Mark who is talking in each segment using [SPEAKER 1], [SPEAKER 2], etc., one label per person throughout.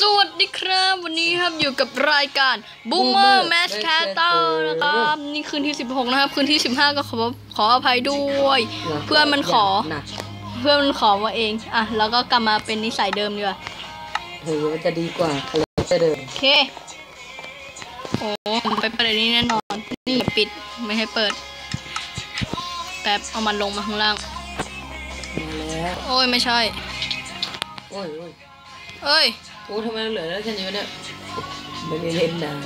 [SPEAKER 1] สวัสดีครับ วันนี้ครับอยู่กับรายการ Boomer Match c a s t e r นะครับ นี่คืนที่ 16 นะครับ คืนที่ 15 ก็ขอขออภัยด้วย เพื่อนมันขอ
[SPEAKER 2] หนัก
[SPEAKER 1] เพื่อนมันขอมาเอง อะ แล้วก็กลับมาเป็นนิสัยเดิมดีกว่า
[SPEAKER 2] เฮ้ยมันจะดีกว่าคาแรคเตอร์เดิม
[SPEAKER 1] โอเค โอ้ผมไปเปิดอันนี้แน่นอน นี่ปิดไม่ให้เปิด แป๊บเอามันลงมาข้างล่าง
[SPEAKER 2] มาแล้ว
[SPEAKER 1] โอ้ยไม่ใช่
[SPEAKER 2] โอ้ยโอ้ย
[SPEAKER 1] เอ้ย
[SPEAKER 2] โอ้ทำไมเหลือได้แค่นี้วะเนี่ยไม่ได้เล่นนาน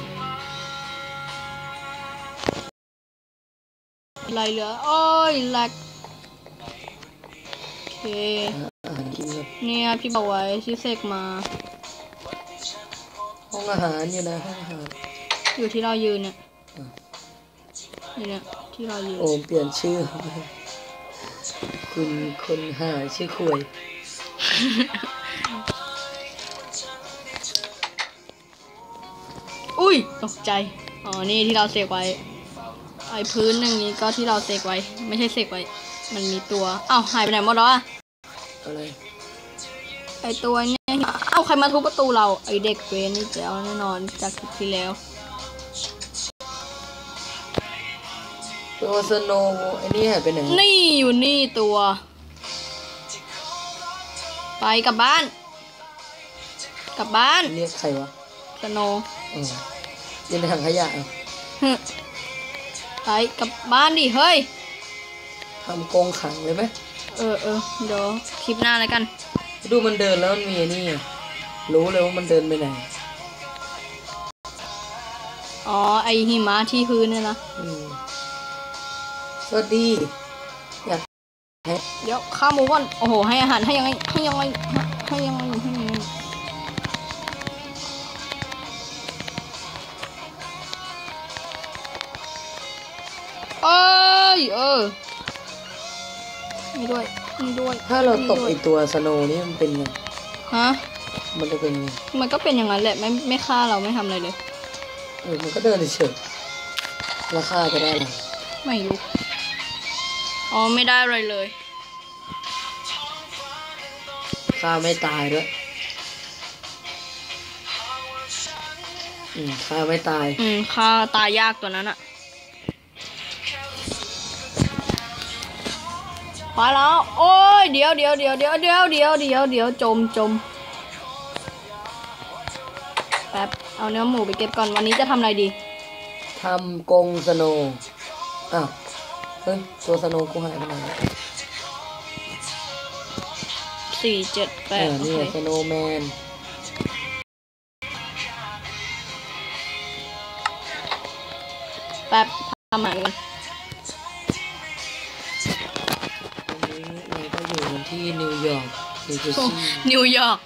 [SPEAKER 1] อะไรเหลือโอ้ยแลกโอเค
[SPEAKER 2] อาหารกินครับ
[SPEAKER 1] เนี่ยพี่บอกไว้ที่เสกมา
[SPEAKER 2] ห้องอาหารอยู่นะห้องอาหาร
[SPEAKER 1] อยู่ที่เรายืนเนี่ย
[SPEAKER 2] อะ
[SPEAKER 1] อยู่เนี่ยที่เรายืน
[SPEAKER 2] โอมเปลี่ยนชื่อ คุณคนหาชื่อคุย
[SPEAKER 1] อุ้ยตกใจ อ๋อ นี่ที่เราเสกไว้ ไอ้พื้นอย่างนี้ก็ที่เราเสกไว้ ไม่ใช่เสกไว้ มันมีตัวอ้าวหายไปไหนหมดแล้วอะ
[SPEAKER 2] อะไร
[SPEAKER 1] ไอตัวเนี่ยเอ้าใครมาทุบประตูเรา ไอเด็กเวนนี่แล้วแน่นอนจากคลิปที่แล้ว
[SPEAKER 2] ตัวสโนว์ไอ้นี่หายไปไหน
[SPEAKER 1] นี่อยู่นี่ตัว ไปกลับบ้าน กลับบ้าน
[SPEAKER 2] เรียกใครวะ
[SPEAKER 1] สโนว์
[SPEAKER 2] อ๋อ ยินในถังขยะอะ
[SPEAKER 1] ฮึไปกลับบ้านดิเฮ้ย
[SPEAKER 2] ทำกรงขังเลยไหม
[SPEAKER 1] เออเออเดี๋ยวคลิปหน้าแล้วกัน
[SPEAKER 2] ดูมันเดินแล้วมันมีไอ้นี่ไงรู้เลยว่ามันเดินไปไหน
[SPEAKER 1] อ๋อ ไอหิมะที่พื้นเนี่ยนะ
[SPEAKER 2] อืมสวัสดีอยากให้
[SPEAKER 1] เดี๋ยวข้าหมูก่อนโอ้โห ให้อาหารให้ยังไงให้ยังไงให้ยังไงให้ยังไง เอ้ยเออนี่ด้วยนี่ด้วย
[SPEAKER 2] ถ้าเราตก
[SPEAKER 1] นี่ด้ว
[SPEAKER 2] ไอยตัวสโนว์นี่มันเป็นไง
[SPEAKER 1] ฮะ
[SPEAKER 2] มันจะเป็นไง
[SPEAKER 1] มันก็เป็นอย่างนั้นแหละไม่ไม่ฆ่าเราไม่ทำอะไรเลย
[SPEAKER 2] เออมันก็เดินเฉยๆราคาจะได้อะไร
[SPEAKER 1] ไม่รู้อ๋อไม่ได้อะไรเลย
[SPEAKER 2] ค่าไม่ตายด้วยอืมค่าไม่ตาย
[SPEAKER 1] อืมฆ่าตายยากตัวนั้นอะ ไปแล้ว โอ้ย เดี๋ยวเดี๋ยวเดี๋ยวเดี๋ยวเดี๋ยวเดี๋ยวเดี๋ยวเดี๋ยวจมจมแป๊บ เอาเนื้อหมูไปเก็บก่อน วันนี้จะทำอะไรดี
[SPEAKER 2] ทำกรงสโนว์อ้าวเฮ้ย ตัวสโนว์กูหายไปไหนวะ
[SPEAKER 1] สี่เจ็ดแป
[SPEAKER 2] เอ
[SPEAKER 1] ด
[SPEAKER 2] อ
[SPEAKER 1] โอ
[SPEAKER 2] นี่
[SPEAKER 1] เค
[SPEAKER 2] สโนว์แมน
[SPEAKER 1] แป๊บทำใหม่กัน
[SPEAKER 2] วัน ที่นิวยอร์กนิวเจอร์ซีย์
[SPEAKER 1] นิวยอร์ก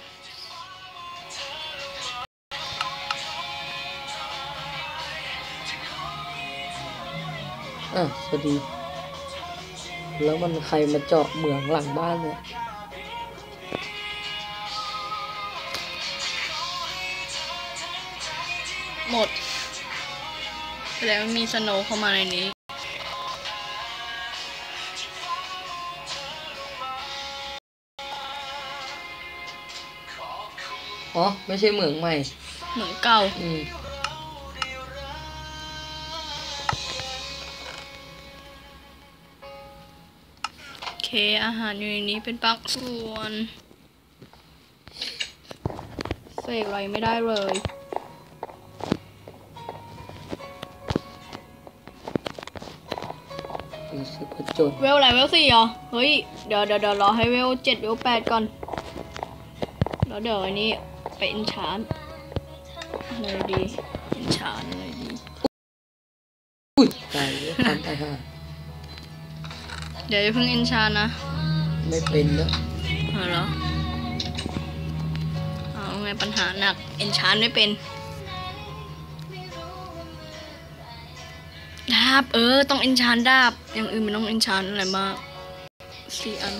[SPEAKER 2] อะสวัสดี แล้วมันใครมาเจาะเหมืองหลังบ้านเนี่ย
[SPEAKER 1] หมด แล้วมีสโนว์เข้ามาในนี้
[SPEAKER 2] อ๋อ ไม่ใช่เหมืองใหม่
[SPEAKER 1] เหมือนเก่า
[SPEAKER 2] อืม
[SPEAKER 1] โอเค อาหารอยู่ในนี้เป็นบางส่วนเสกอะไรไม่ได้เลย
[SPEAKER 2] รู้สึกว่าจน
[SPEAKER 1] เวลอะไรเวลสี่เหรอ เฮ้ยเดี๋ยวเดี๋ยวเดี๋ยวรอให้เวลเจ็ดเวลแปดก่อน แล้วเดี๋ยวอันนี้ ไปอินชานอะไรดีอินชานอะไรดี
[SPEAKER 2] อุ้ยตายแล้วทำตายห่า
[SPEAKER 1] เดี๋ยวอย่าเพิ่งอินชานนะ
[SPEAKER 2] ไม่เป็นแล้ว
[SPEAKER 1] เอาเหรอเอาไงปัญหาหนักอินชานไม่เป็นดาบเออ ต้องอินชานดาบอย่างอื่นมันต้องอินชานอะไรมากสี่อัน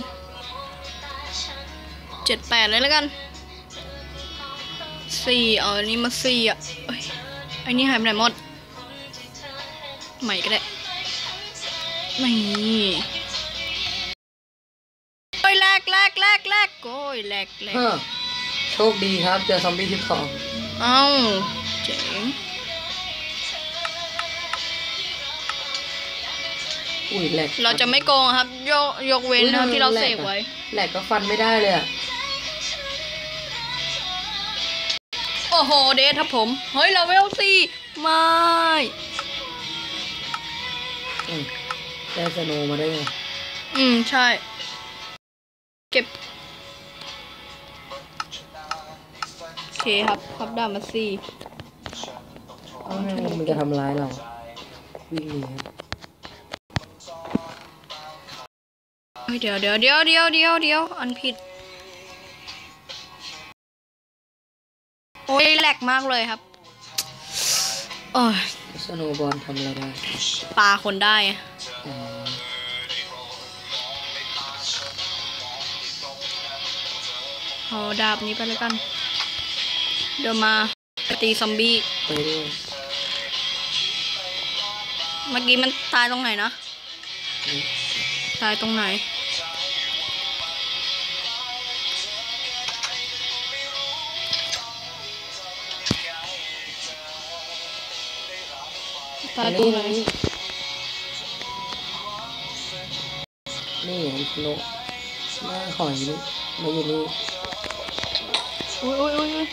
[SPEAKER 1] เจ็ดแปดเลยแล้วกัน สี่เอาอันนี้มาสี่อะเอ้ยไอ้นี่หายไปไหนหมด ใหม่ก็ได้ ไม่โอ้ยแลกแลกแลกแลกโอ้ยแลกแลก
[SPEAKER 2] ฮะชคดีครับเจอซอมบี้ที่สอง
[SPEAKER 1] เอ้าเจ๋ง
[SPEAKER 2] อุ้ยแหลก
[SPEAKER 1] เราจะไม่โกงครับ ยกยกเว้นนะครับที่เราเสกไว้
[SPEAKER 2] แหลกก็ฟันไม่ได้เลยอะ
[SPEAKER 1] โอ้โห เดทครับผม เฮ้ย เราเวลสี่ไม่
[SPEAKER 2] อืมได้สโนว์มาได้ไง
[SPEAKER 1] อืม ใช่ เก็บ โอเคครับ ครับดาบมาสี่
[SPEAKER 2] เอาให้มันจะทำร้ายเรา วิ่งหนีครับ
[SPEAKER 1] เฮ้ยเดี๋ยวเดี๋ยวเดี๋ยวเดี๋ยวเดี๋ยวเดี๋ยวอันผิด โอ้ยแหลกมากเลยครับโอ้ย
[SPEAKER 2] สโนว์บอลทำอะไรได้
[SPEAKER 1] ปลาคนได้อะ
[SPEAKER 2] อ๋อ
[SPEAKER 1] เอาดาบนี้ไปแล้วกัน เดี๋ยวมาตีซอมบี้
[SPEAKER 2] ไปด้วย
[SPEAKER 1] เมื่อกี้มันตายตรงไหนนะ
[SPEAKER 2] อืม
[SPEAKER 1] ตายตรงไหนายตรงไหน
[SPEAKER 2] นี่นี่ไงสโนว์หน้าหอยนี่มาอยู่นี่
[SPEAKER 1] อุ้ยอุ้ยอุ้ยอุ้ย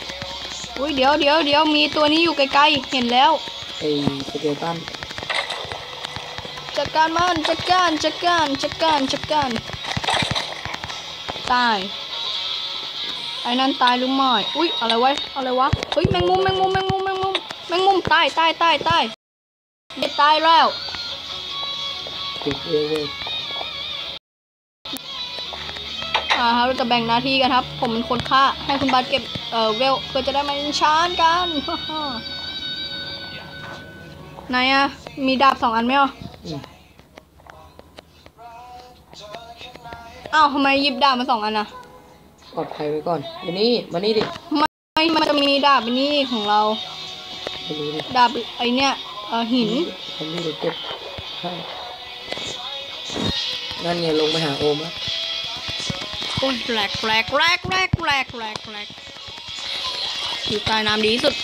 [SPEAKER 1] อุ้ยเดี๋ยวเดี๋ยวเดี๋ยวมีตัวนี้อยู่ไกลๆ เห็นแล้ว
[SPEAKER 2] ไอ้สเกลตัน
[SPEAKER 1] จัดการมันจัดการจัดการจัดการจัดการตายไอ้นั่นตายหรือไม่อุ้ยอะไรวะอะไรวะเฮ้ยแมงมุมแมงมุมแมงมุมแมงมุมแมงมุมตายตายตายตาย เด็ดตายแล้ว
[SPEAKER 2] ติดเว้ยเว้ย
[SPEAKER 1] อ่าครับเราจะแบ่งหน้าที่กันครับ ผมเป็นคนฆ่าให้คุณบาสเก็บเอ่อเวลเพื่อจะได้มาอินชานกันไหนอะมีดาบสองอันไหมอะ
[SPEAKER 2] อืม
[SPEAKER 1] อ้าวทำไมหยิบดาบมาสองอันอะ
[SPEAKER 2] ปลอดภัยไว้ก่อนอยู่นี่มานี่ดิ
[SPEAKER 1] ไม่มันจะมีดาบอันนี้ของเรา
[SPEAKER 2] ไม่รู้ดิ
[SPEAKER 1] ดาบไอเนี้ย เออหิน
[SPEAKER 2] ทำนี่เดี๋ยวเก็บให้นั่นไงลงไปหาโอมแล้ว
[SPEAKER 1] โอ้ยแหลกแหลกแหลกแหลกแหลกแหลกแหลกอยู่ใต้น้ำดีที่สุด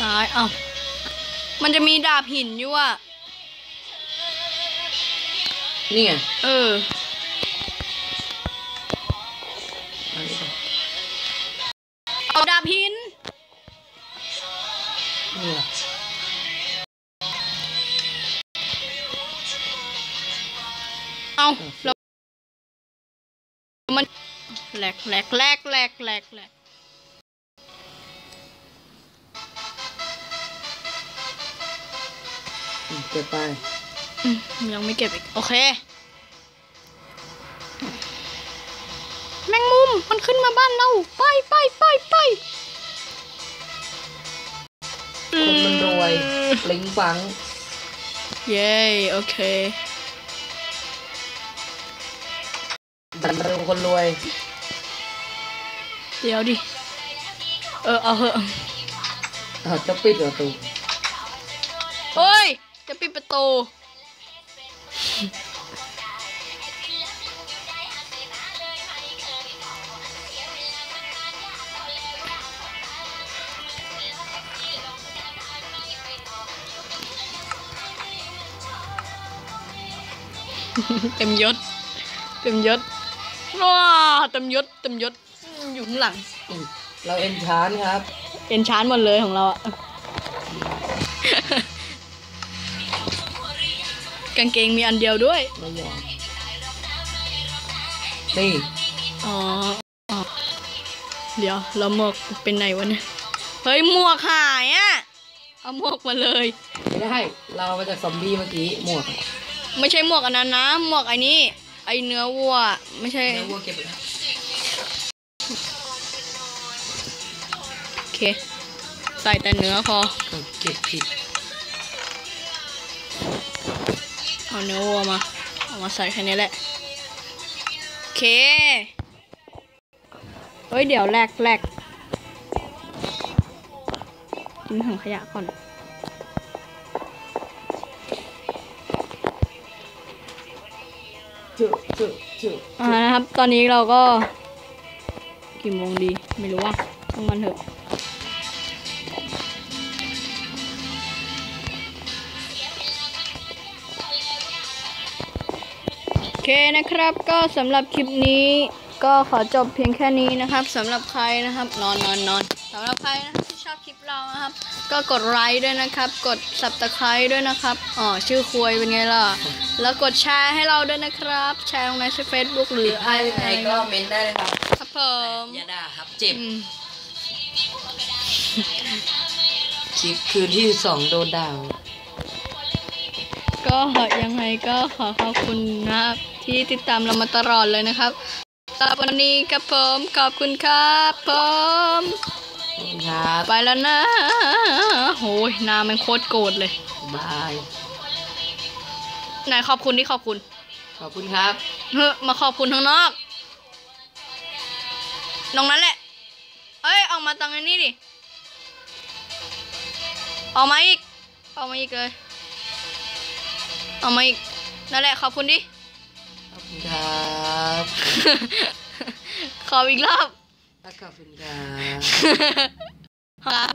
[SPEAKER 1] ตาย เอ้า มันจะมีดาบหินอยู่อะ
[SPEAKER 2] นี่ไง
[SPEAKER 1] เออ
[SPEAKER 2] อั
[SPEAKER 1] ดาบหิน
[SPEAKER 2] นี่ไง
[SPEAKER 1] เอาแล้วมันแหลกแหลกแหลกแหลกแหลกแหลก
[SPEAKER 2] อืมเก็บไป
[SPEAKER 1] อืมยังไม่เก็บอีก โอเค แมงมุมมันขึ้นมาบ้านเรา ไปไปไปไป
[SPEAKER 2] คนมันรวยปลิงปัง
[SPEAKER 1] เย้โอเค
[SPEAKER 2] ดันเร็วคนรวย
[SPEAKER 1] เดี๋ยวดิ เออเอาเหอะ
[SPEAKER 2] อ้าวจะปิดประตู
[SPEAKER 1] เฮ้ย จะปิดประตู เต็มยศ เต็มยศว้าเต็มยศเต็มยศอยู่ข้างหลัง
[SPEAKER 2] อืมเราเอ็นชานครับ
[SPEAKER 1] เอ็นชานหมดเลยของเราอะกางเกงมีอันเดียวด้วย
[SPEAKER 2] ไม่ยอมนี่
[SPEAKER 1] อ๋ออ๋อ เดี๋ยวเราหมวกเป็นไหนวะเนี่ย เฮ้ยหมวกหายอะเอาหมวกมาเลย
[SPEAKER 2] ไม่ได้ เราเอามาจากซอมบี้เมื่อกี้หมวกอะ
[SPEAKER 1] ไม่ใช่หมวกอันนั้นนะหมวกไอ้นี่ไอเนื้อวัว ไม่ใช่
[SPEAKER 2] เนื้อวัวเก็บไปแล้ว
[SPEAKER 1] โอเค ใส่แต่เนื้อพอ
[SPEAKER 2] เออเก็บผิด
[SPEAKER 1] เอาเนื้อวัวมา เอามาใส่แค่นี้แหละโอเคเฮ้ยเดี๋ยวแลกแลกทิ้งถังขยะก่อน
[SPEAKER 2] อจุจุ
[SPEAKER 1] อ่านะครับ ตอนนี้เราก็ กี่โมงดี ไม่รู้ว่าต้องมันเถอะโอเคนะครับก็สำหรับคลิปนี้ ก็ขอจบเพียงแค่นี้นะครับสำหรับใครนะครับ นอนนอนนอนสำหรับใครนะครับที่ชอบคลิปเรานะครับ ก็กดไลค์ด้วยนะครับ กด subscribe ด้วยนะครับอ๋อชื่อควยเป็นไงล่ะ แล้วกดแชร์ให้เราด้วยนะครับ แชร์ลงในเฟซบุ๊กหรือ
[SPEAKER 2] ใคร
[SPEAKER 1] อะไร
[SPEAKER 2] ใครก็เมนได้เลยครับ
[SPEAKER 1] ครับผม
[SPEAKER 2] อย่าด่าครับเจ็บ
[SPEAKER 1] อืม
[SPEAKER 2] คลิปคืนที่สองโดนด่า
[SPEAKER 1] ก็ยังไงก็ขอขอบคุณนะครับ ที่ติดตามเรามาตลอดเลยนะครับ สำหรับวันนี้ครับผมขอบคุณครับผม
[SPEAKER 2] ครับ
[SPEAKER 1] ไปแล้วนะโหยหนามันโคตรโกรธเลย
[SPEAKER 2] บาย
[SPEAKER 1] ไหนขอบคุณที่ขอบคุณ
[SPEAKER 2] ขอบคุณครับ
[SPEAKER 1] เฮ้ยมาขอบคุณข้างนอกตรงนั้นแหละ เอ้ยออกมาตรงนี้ดิออกมาอีกออกมาอีกเลยออกมาอีกนั่นแหละขอบคุณดิ
[SPEAKER 2] ขอบคุณครับ
[SPEAKER 1] ขออีกรอบ
[SPEAKER 2] แล้วขอบคุณครับ
[SPEAKER 1] ครับ